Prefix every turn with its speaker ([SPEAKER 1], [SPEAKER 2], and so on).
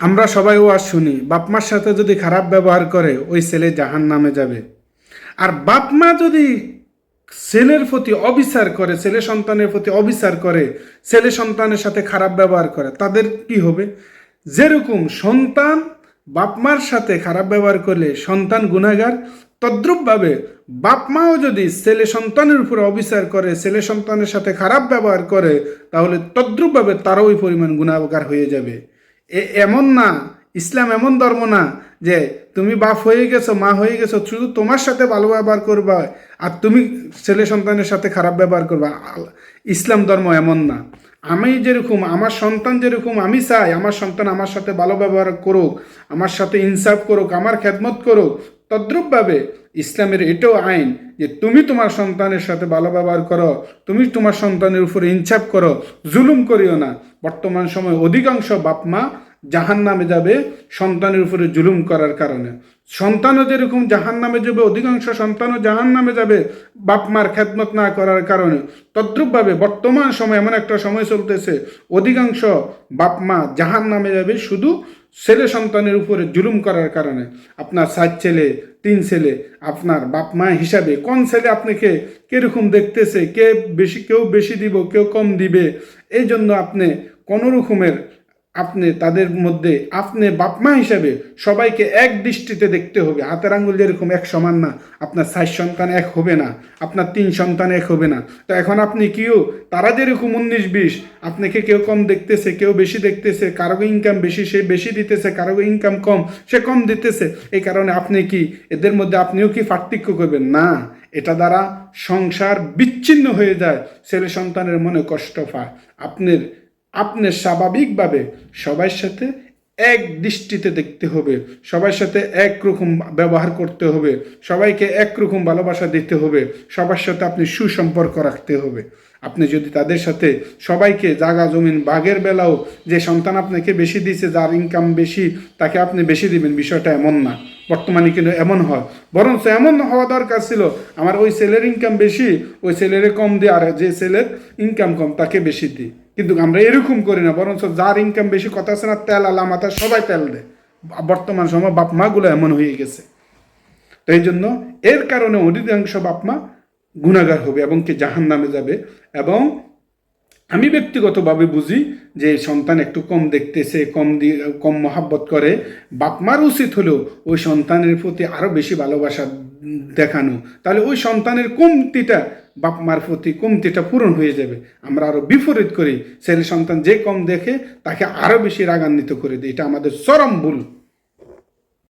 [SPEAKER 1] আমরা সবাই ওয়াজ শুনি, বাপ মার সাথে যদি খারাপ ব্যবহার করে, ওই ছেলে জাহান নামে যাবে। আর বাপ মা যদি ছেলের প্রতি অবিচার করে, ছেলে সন্তানের প্রতি অবিচার করে, ছেলে সন্তানের সাথে খারাপ ব্যবহার করে, তাদের কি হবে? যেরকম সন্তান বাপ মার সাথে খারাপ ব্যবহার করলে সন্তান গুণাগার তদ্রুপভাবে বাপ মাও যদি ছেলে সন্তানের উপর অবিচার করে, ছেলে সন্তানের সাথে খারাপ ব্যবহার করে, তাহলে তদ্রুপভাবে তারও ওই পরিমাণ গুণাগার হয়ে যাবে। এমন না, ইসলাম এমন ধর্ম না যে তুমি বাপ হয়ে গেছো, মা হয়ে গেছো, শুধু তোমার সাথে ভালো ব্যবহার করবা আর তুমি ছেলে সন্তানের সাথে খারাপ ব্যবহার করবা। ইসলাম ধর্ম এমন না। আমি যেরকম, আমার সন্তান যেরকম, আমি চাই আমার সন্তান আমার সাথে ভালো ব্যবহার করুক, আমার সাথে ইনসাফ করুক, আমার খেদমত করুক তদ্রূপভাবে ইসলামের এটাও আইন যে তুমি তোমার সন্তানের সাথে ভালো ব্যবহার করো, তুমি তোমার সন্তানের উপরে ইনসাফ করো, জুলুম করিও না। বর্তমান সময় অধিকাংশ বাপ মা জাহান নামে যাবে, সন্তানের উপরে জুলুম করার কারণে। সন্তানও যেরকম জাহান নামে যাবে, অধিকাংশ সন্তানও জাহান নামে যাবে বাপ মার খেদমত না করার কারণে। তদ্রূপভাবে বর্তমান সময় এমন একটা সময় চলতেছে, অধিকাংশ বাপ মা জাহান নামে যাবে শুধু ছেলে সন্তানের উপরে জুলুম করার কারণে। আপনার সাত ছেলে, তিন ছেলে, আপনার বাপ মা হিসাবে কোন ছেলে আপনাকে কীরকম দেখতেছে, কে বেশি, কেউ বেশি দিব, কেউ কম দিবে এই জন্য আপনি কোনো রকমের আপনি, তাদের মধ্যে আপনি বাপমা হিসাবে সবাইকে এক দৃষ্টিতে দেখতে হবে। হাতের আঙ্গুল যেরকম এক সমান না, আপনার ষাট সন্তান এক হবে না, আপনার তিন সন্তান এক হবে না। তো এখন আপনি কিও, তারা যেরকম উনিশ, বিশ, আপনাকে কেউ কম দেখতেছে, কেউ বেশি দেখতেছে কারও ইনকাম বেশি, সে বেশি দিতেছে কারও ইনকাম কম, সে কম দিতেছে। এই কারণে আপনি কি, এদের মধ্যে আপনিও কি পার্থক্য করবেন? না, এটা দ্বারা সংসার বিচ্ছিন্ন হয়ে যায়। ছেলে সন্তানের মনে কষ্ট পায়। আপনার আপনার স্বাভাবিকভাবে সবার সাথে এক দৃষ্টিতে দেখতে হবে, সবার সাথে একরকম ব্যবহার করতে হবে, সবাইকে একরকম ভালোবাসা দিতে হবে, সবার সাথে আপনি সুসম্পর্ক রাখতে হবে। আপনি যদি তাদের সাথে সবাইকে জাগা জমিন বাঘের বেলাও যে সন্তান আপনাকে বেশি দিয়েছে, যার ইনকাম বেশি, তাকে আপনি বেশি দিবেন, বিষয়টা এমন না। বর্তমানে কিন্তু এমন হয়। বরঞ্চ এমন হওয়া দরকার ছিল, আমার ওই ছেলের ইনকাম বেশি, ওই ছেলের কম দিই আর যে ছেলের ইনকাম কম, তাকে বেশি দিই। কিন্তু আমরা এরকম করি না, বরঞ্চ যার ইনকাম বেশি কথা আছে না, তেল আলা মাথা সবাই তেল দেয়। বর্তমান সময় বাপ মাগুলো এমন হয়ে গেছে। তো এই জন্য এর কারণে অধিকাংশ বাপ মা গুণাগার হবে এবং কি জাহান নামে যাবে। এবং আমি ব্যক্তিগতভাবে বুঝি যে সন্তান একটু কম দেখতেছে, কম দিয়ে কম মহাব্বত করে। বাপমার উচিত হলেও ওই সন্তানের প্রতি আরও বেশি ভালোবাসা দেখানো। তাহলে ওই সন্তানের কমতিটা বাপ মার প্রতি কমতিটা পূরণ হয়ে যাবে। আমরা আরও বিপরীত করি, ছেলে সন্তান যে কম দেখে, তাকে আরও বেশি রাগান্বিত করে দিই এটা আমাদের চরম ভুল।